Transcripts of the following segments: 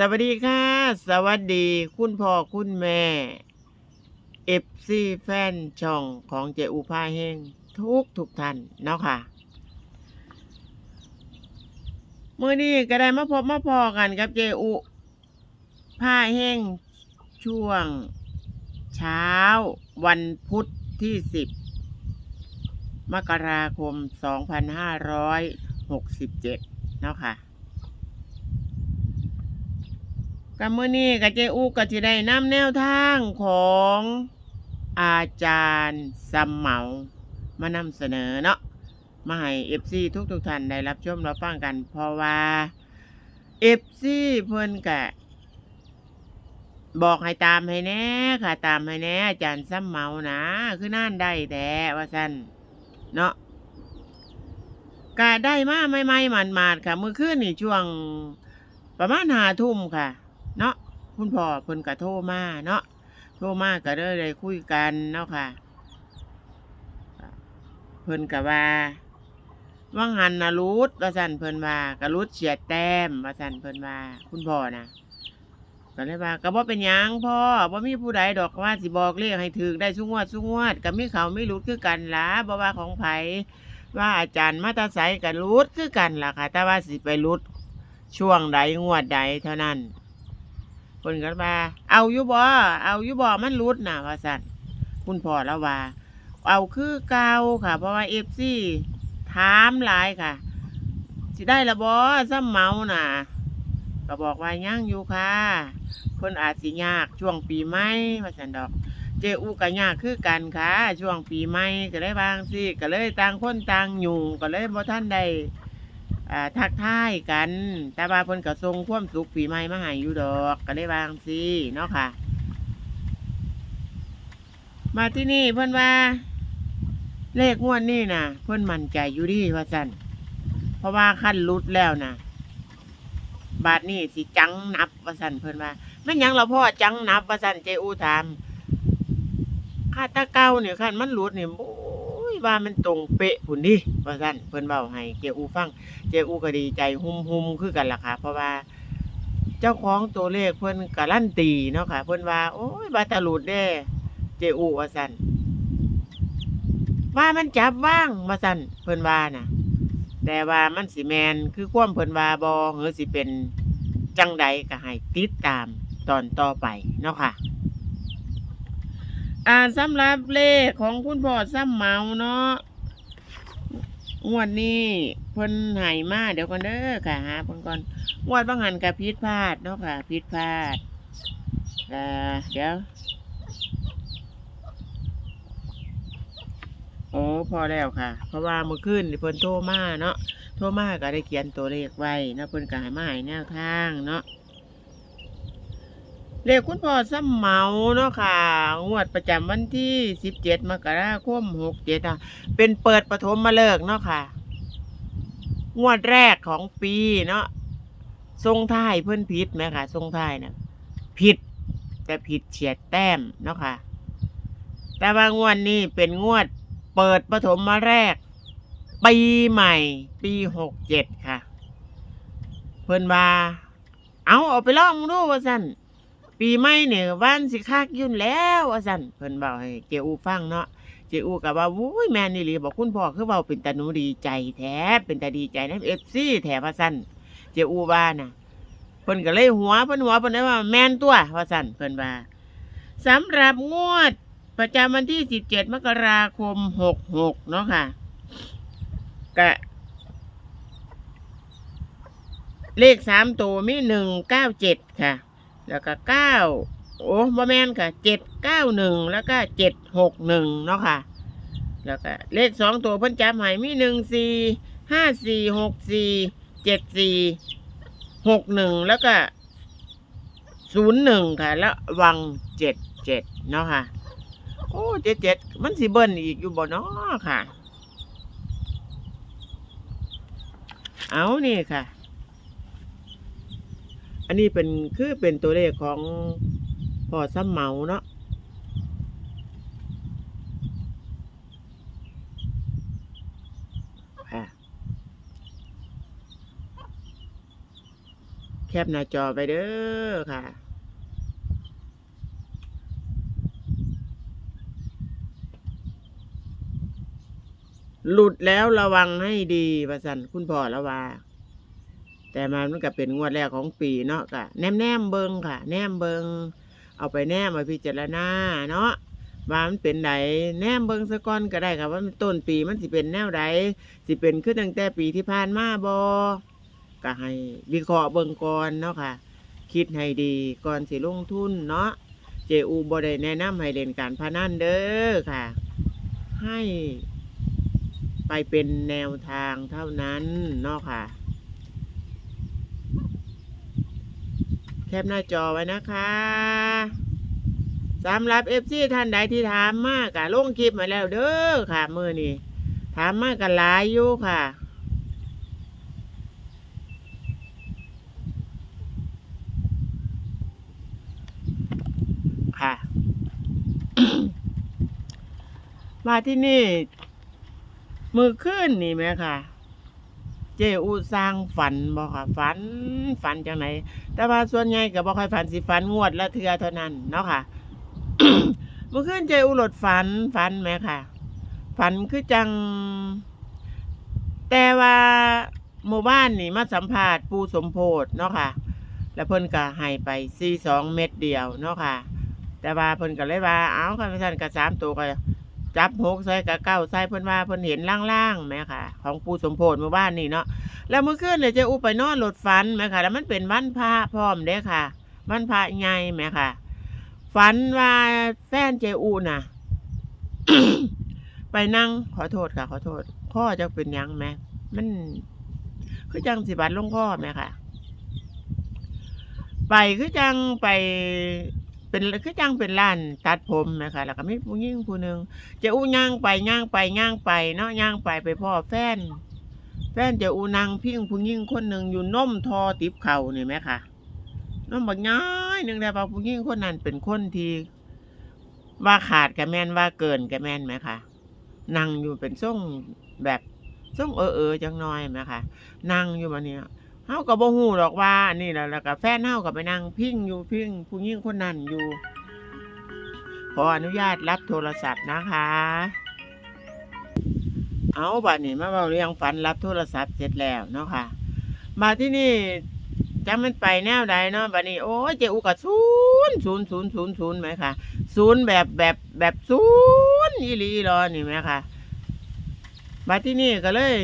สวัสดีค่ะ สวัสดีคุณพ่อคุณแม่เอฟซีแฟนช่องของเจอูพาเฮงทุกทุกท่านเนาะค่ะเมื่อนี้ก็ได้มาพบมาพอกันกับเจอูพาเฮงช่วงเช้าวันพุธที่สิบมกราคมสองพันห้าร้อยหกสิบเจ็ดเนาะค่ะ กับมื้อนี้กับเจอูก็จะได้นำแนวทางของอาจารย์สมเหมามานำเสนอเนาะมาให้เอฟซีทุกทุกๆท่านได้รับชมรับฟังกัน เพราะว่าเอฟซีเพิ่นกะ บอกให้ตามให้แน่ค่ะ ตามให้แน่ อาจารย์สมเหมานะคือน่านได้แต่ว่าซั่นเนาะกะได้มาไม่ไม่ๆมันมาดๆค่ะ เมื้อคืนนี่ช่วงประมาณหาทุ่มค่ะ เนาะคุณพ่อเพิ่นก็โทรมาเนาะโทรมาก็เลยได้คุยกันเนาะค่ะเพิ่นก็ว่าว่างหันนะรูดว่าสั่นเพิ่นว่าก็รูดเฉียดแต้มว่าสั่นเพิ่นว่าคุณพ่อนะก็เลยว่าก็บ่เป็นหยังพ่อบ่มีผู้ใดดอกว่าสิบอกเลขให้ถึกได้สุงวดสุงวดก็มีเขาไม่รู้คือกันล่ะบ่ว่าของไผว่าอาจารย์มาตาไสก็รูดคือกันล่ะค่ะ แต่ว่าสิไปรูดช่วงใดงวดใดเท่านั้น พิ่นก็ว่า เอาอยู่บ่เอาอยู่บ่มันรุดน่ะว่าซั่นคุณพ่อแล้วว่า เอาคือเก่าค่ะ เพราะว่า FC ถามหลายค่ะสิได้ละบ่ซ้ำเมาน่ะ ก็บอกว่ายังอยู่ค่ะเพิ่นอาจสิยากช่วงปีใหม่ว่าซั่นดอก เจอูก็ยากคือกันค่ะ ช่วงปีใหม่ก็เลยบางสิก็เลยต่างคนต่างยุ่ก็เลยบ่ทันได้ อ่าทักทายกัน แต่ว่าเพิ่นก็ส่งความสุขปีใหม่มาให้อยู่ดอกก็ได้วาจั่งสิเนาะค่ะ มาที่นี่เพิ่นว่า เลขงวดนี่นะเพิ่นมั่นใจอยู่ดีว่าสั่นเพราะว่าขั้นรุดแล้วนะบาทนี่สิจังนับว่าสั่นเพิ่นว่าแม่นหยังเราพ่อจังนับว่าสั่นเจอูถามค่าตาเก้าเนี่ยขั้นมันรุดเนี่ยโอ้ย ว่ามันตรงเป๊ะพุ่นดิว่าสั่นเพิ่นเบาให้เจอูฟัง เจอูก็ดีใจหุ่มหุมคือกันล่ะค่ะ เพราะว่า เจ้าของตัวเลขเพิ่นการันตีเนาะค่ะ เพิ่นว่า โอ้ยบาตาหลุดเด้ เจอูว่าสั่นว่ามันจับว่างว่าสั่นเพิ่นว่าน่ะ แต่ว่ามันสิแมนคือความเพิ่นว่าบ่หรือสิเป็นจังใดก็ให้ติดตามตอนต่อไปเนาะค่ะ อ่าสำหรับเลขของคุณพ่อซ้ำเมาเนาะงวดนี้เพิ่นหายมาเดี๋ยวก่อนเด้อค่ะหาเพิ่นก่อนงวดบางหันกับผิดพลาดเนาะค่ะผิดพลาดเอ่อเดี๋ยวโอ้พอแล้วค่ะ เพราะว่าเมื่อคืนนี่เพิ่นโทรมาเนาะโทรมาก็ได้เขียนตัวเลขไว้นะเพิ่นก็ให้มาให้แนวทางเนาะ เลขคุณพ่อซ้ำเหมาเนาะค่ะ งวดประจำวันที่สิบเจ็ดมกราคมหกเจ็ดอะ เป็นเปิดปฐมมาเลิกเนาะค่ะ งวดแรกของปีเนาะทรงท้ายเพื่อนผิดไหมค่ะทรงท้ายนะผิด แต่ผิดเฉียดแต้มเนาะค่ะ แต่ว่างวดนี้เป็นงวดเปิดปฐมมาแรก ปีใหม่ ปีหกเจ็ดค่ะ เพิ่นว่า เอาเอาไปลองดูว่าสั่น ปีใหม่เนี่ยวันสิคักยุ่นแล้วว่าสั่นเพิ่นบอกให้เกอูฟังเนาะเจอูกับว่าวุ้ยแม่นี่หลีบอกคุณพ่อคือเว่าเป็นตาหนูดีใจแท้เป็นตาดีใจนะเอฟซีแถพสันเจอูว่าน่ะเพิ่นก็เลยหัวเพิ่นหัวเพิ่นได้ว่าแม่นตัวว่าสันเพิ่นว่าสำหรับงวดประจำวันที่17มกราคม66เนาะค่ะกะเลขสามตัวมีหนึ่งเก้าเจ็ดค่ะ แล้วก็เก้าโอ้บ่แมนค่ะเจ็ดเก้าหนึ่งแล้วก็เจ็ดหกหนึ่งเนาะค่ะ แล้วก็เลขสองตัวพิ่นจำใหายมีหนึ่งสี่ห้าสี่หกสี่เจ็ดสี่หกหนึ่งแล้วก็ศูนย์หนึ่งค่ะ แล้ววังเจ็ดเจ็ดเนาะค่ะ โอ้เจ็ดเจ็ดมันสิเบิ้ลอีกอยู่บ่เนาะค่ะ เอานี่ค่ะ อันนี้เป็นคือเป็นตัวเลขของพ่อซ้ำเหมาเนาะแคปหน้าจอไปเด้อค่ะหลุดแล้วระวังให้ดีประสันคุณพ่อละว่า แต่มันก็เป็นงวดแรกของปีเนาะกะแนมแนมเบิงค่ะ แนมเบิงเอาไปแนมมาพิจารณาเนาะว่ามันเป็นไหนแนมเบิงสะก้อนก็ได้ค่ะว่ามันต้นปีมันสิเป็นแนวใดสิเป็นขึ้นตั้งแต่ปีที่ผ่านมาบอก็ให้วิเคราะห์เบิงก่อนเนาะค่ะ คิดให้ดีก่อนสิลงทุนเนาะเจอูบอได้แนะนำให้เล่นการพนันเด้อค่ะ ให้ไปเป็นแนวทางเท่านั้นเนาะค่ะ แคปหน้าจอไว้นะคะสำหรับเอฟซีท่านใดที่ถามมากกะลงคลิปมาแล้วเด้อค่ะ มือนี่ถามมากกันหลายอยู่ค่ะค่ะ มาที่นี่ มือขึ้นนี่ไหมค่ะ เจอูสร้างฝันบ่ค่ะฝันฝันจังไหนแต่ว่าส่วนใหญ่ก็บ่ค่อยฝันสิฝันงวดละเทือเท่านั้นเนาะค่ะ เมื่อคืนเจอูหลดฝันฝันไหมค่ะ ฝันคือจัง แต่ว่าหมู่บ้านนี่มาสัมภาษณ์ปูสมโพธเนาะค่ะ แล้วเพิ่นก็ให้ไปซีสองเม็ดเดียวเนาะค่ะ แต่ว่าเพิ่นก็เลยว่า เอาคันท่านก็สามตัวก็ จับหกใส่กับเก้าใส่เพิ่นว่าเพิ่นเห็นล่างๆไหมค่ะ ของปูสมโพธิหมู่บ้านนี่เนาะแล้วเมื่อคืนเนี่ยเจะอุไปนอนรถฝันไหมค่ะ แล้วมันเป็นวันพระพร้อมเด้ค่ะวันพระใหญ่ไหมค่ะ ฝันว่าแฟนเจอูน่ะ ไปนั่งขอโทษค่ะ ขอโทษข้อจะเป็นยังไหมมันคือจังสิบัตรลงข้อไหมค่ะ ไปคือจังไป เป็นคือจังเป็นร้านตัดผมไหมค่ะแล้วก็มีผู้หญิงผู้หนึ่งเจอูย่างไปย่างไปย่างไปเนาะย่างไปไปพ่อแฟน แฟนจะอูนางพิงผู้หญิงคนหนึ่งอยู่นมทอติบเข่านี่ไหมคะน้องบักย้ายหนึ่งแต่ว่าผู้หญิงคนนั้นเป็นคนที่ว่าขาดกะแมนว่าเกินกะแมนไหมคะนั่งอยู่เป็นส่งแบบส่งเออเออจังน้อยไหมคะนั่งอยู่มาเนี่ย เฮากับบ่ฮู้หรอกว่านี่และแล้วก็แฟนเฮากับไปนั่งพิงอยู่พิงผู้หญิงคนนั้นอยู่ ขออนุญาตรับโทรศัพท์นะคะ เอาบัดนี้มาเบาเรื่องฝันรับโทรศัพท์เสร็จแล้วเนาะค่ะ มาที่นี่จังมันไปแนวใดเนาะบัดนี้โอ้ยเจอุกศูนย์ศูนย์ศูนย์ศูนย์ศูนย์ไหมค่ะศูนย์แบบแบบแบบศูนย์อีหลีอีหรอนี่ไหมค่ะมาที่นี่ก็เลย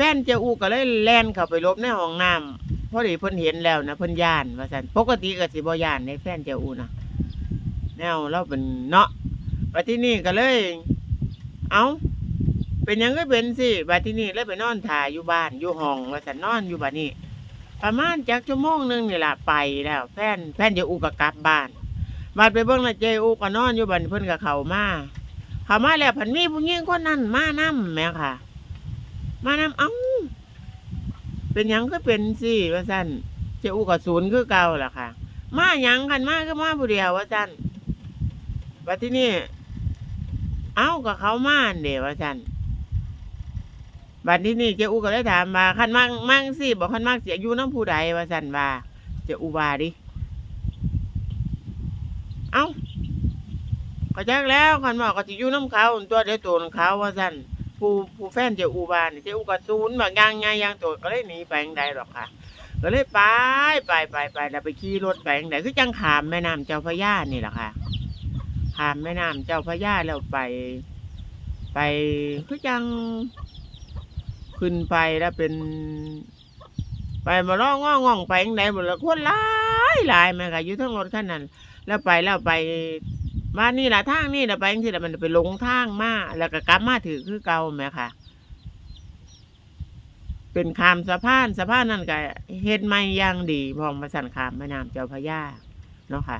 ฟนเจ้าอุก็เลยแล่นเข้าไปหลบในห้องน้ำพอดีเพิ่นเห็นแล้วนะเพิ่นย่านว่าซั่นปกติก็สิบ่ย่านในแฟนเจ้าอุนะแนวเราเป็นเนาะมาที่นี่ก็เลย เอาเป็นหยังก็เป็นสิบัดที่นี่เลยไปนอนถ่ายอยู่บ้านอยู่ห้องว่าสันนอนอยู่บ้านนี้ ประมาณจักชั่วโมงหนึงนี่ล่ะไปแล้ว แฟนแฟนเจ้าอูก็กลับบ้านบาดไปเบิ่งและเจ้าอูก็นอนอยู่บ้านเพิ่นก็เข้ามาเข้ามาแล้วผันมีผู้หญิงคนนั้นมานํแม่ค่ะ มานํเอ้า เป็นหยังก็เป็นสิว่าซั่นเจ้าอูก็ศูนย์คือเก่าล่ะค่ะ มาหยังกันมาก็มาผู้เดียวว่าซั่นบัดที่นี่เอ้าก็เขามาเดียวว่าฉันบัดนี้นี่เจ้าอูก็เลยถามมาคันมั่งมั่งสิบอกคันมั่งเสียอยู่น้ำผู้ใดว่าฉันว่าเจ้าอูว่าดิเอ้าก็จักแล้วคันบอกก็สิอยู่น้ำเขาตัวเดียวตัวของเขาว่าฉัน ผู้ผู้แฟนเจ้าอูว่านี่เจ้าอูก็ซูนย์บางอย่างไงย่างตัวก็เลยหนีไปทางใดหรอกค่ะ ก็เลยไปไปไปไปแล้วไปขี่รถไปทางใดคือจังขามแม่น้ำเจ้าพระยานี่แหละค่ะขามแม่น้ำเจ้าพระยาแล้วไป ไปคือจังขึ้นไปแล้วเป็น ไปมาล่องง่ององไปยังไงหมดล้วคนหลายหลายแม่ค่ะอยู่ทั้งรถคันนั้นแล้วไปแล้วไป มานี่แหละทางนี่แหละไปยังที่แหละมันไปหลงทางมาแล้วก็กลับมาถือคือเก่าแม่ค่ะ เป็นขามสะพานสะพานนั่นก็เฮ็ดไม่ย่างดีพองมาสั่นขามแม่น้ำเจ้าพระยาเนาะค่ะ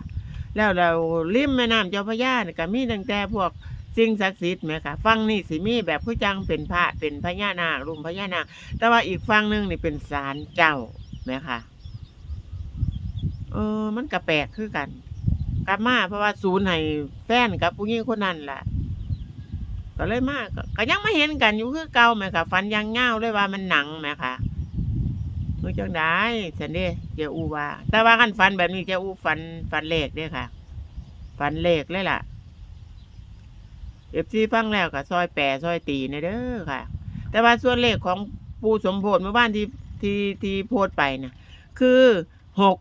แล้วเราริมแม่น้ำเจ้าพระยาเนี่ยก็มีตั้งแต่พวกสิ่งศักดิ์สิทธิ์ไหมคะฟังนี่สิมีแบบผู้จังเป็นพระเป็นพญานาครุมพญานาคแต่ว่าอีกฟังหนึ่งนี่เป็นศาลเจ้าไหมคะเออมันก็แปลกคือกัน กลับมาเพราะว่าศูนย์ให้แฟนกับผู้หญิงคนนั้นแหละก็เลยมากก็ยังไม่เห็นกันอยู่คือเก่าไหมคะฟันยังเง่าเลยว่ามันหนังไหมคะมือจังได้ฉันเด้เจ้าอูว่า แต่ว่ากันฟันแบบนี้เจ้าอูฟันฟันเลขเด้ค่ะ ฟันเลขเลยล่ะเอฟซีฟังแล้วก็ซอยแปรซอยตีในเด้อค่ะ แต่ว่าส่วนเลขของปูสมโพธิเมื่อบ้านที่ที่ที่โพดไปนะคือหก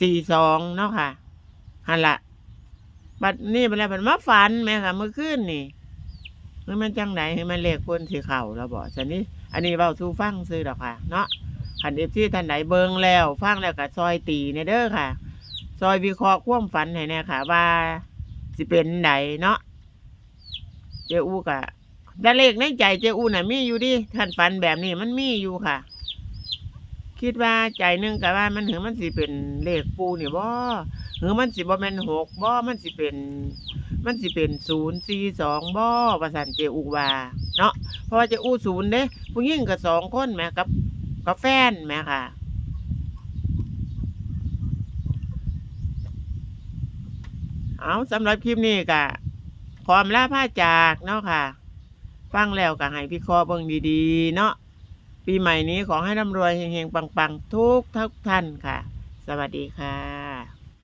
สี่สองเนาะค่ะ หันละบัดนี้เป็นอะไรเป็นมาฝันไหมค่ะเมื่อคืนนี่มันมันจังไหนให้มันเลขคนสีเข่าแล้วบอกฉันนี่อันนี้เบาสู้ฟังซื้อดอกค่ะ เนาะขันเอฟซีท่านไหนเบิงแล้วฟังแล้วก็ซอยตีในเด้อค่ะ ซอยวิเคราะห์ความฝันให้แน่ค่ะ ว่าสิเป็นไหนเนาะเจ้าอูกะแต่เลขในใจเจ้าอูน่ะมีอยู่ดิท่านฝันแบบนี้มันมีอยู่ค่ะ คิดว่าใจนึงกับว่ามันหือมันสิเป็นเลขปูนี่บ่ หือมันสิบ่แม่นหกบ่มันสิเป็น มันสิเป็นศูนย์สี่สองบ่ประสันเจอูวาเนาะเพราะว่าเจอูศูนย์เด้ผู้หญิงกับสองคนแม่กับกับแฟนแม่ค่ะเอาสำหรับคลิปนี้ก็ขอมลาผ้าจากเนาะค่ะ ฟังแล้วก็ให้พี่คอเบิ่งดีๆ เนาะปีใหม่นี้ขอให้ร่ำรวยเฮงๆ ปังๆ ทุกทุกท่านค่ะ สวัสดีค่ะ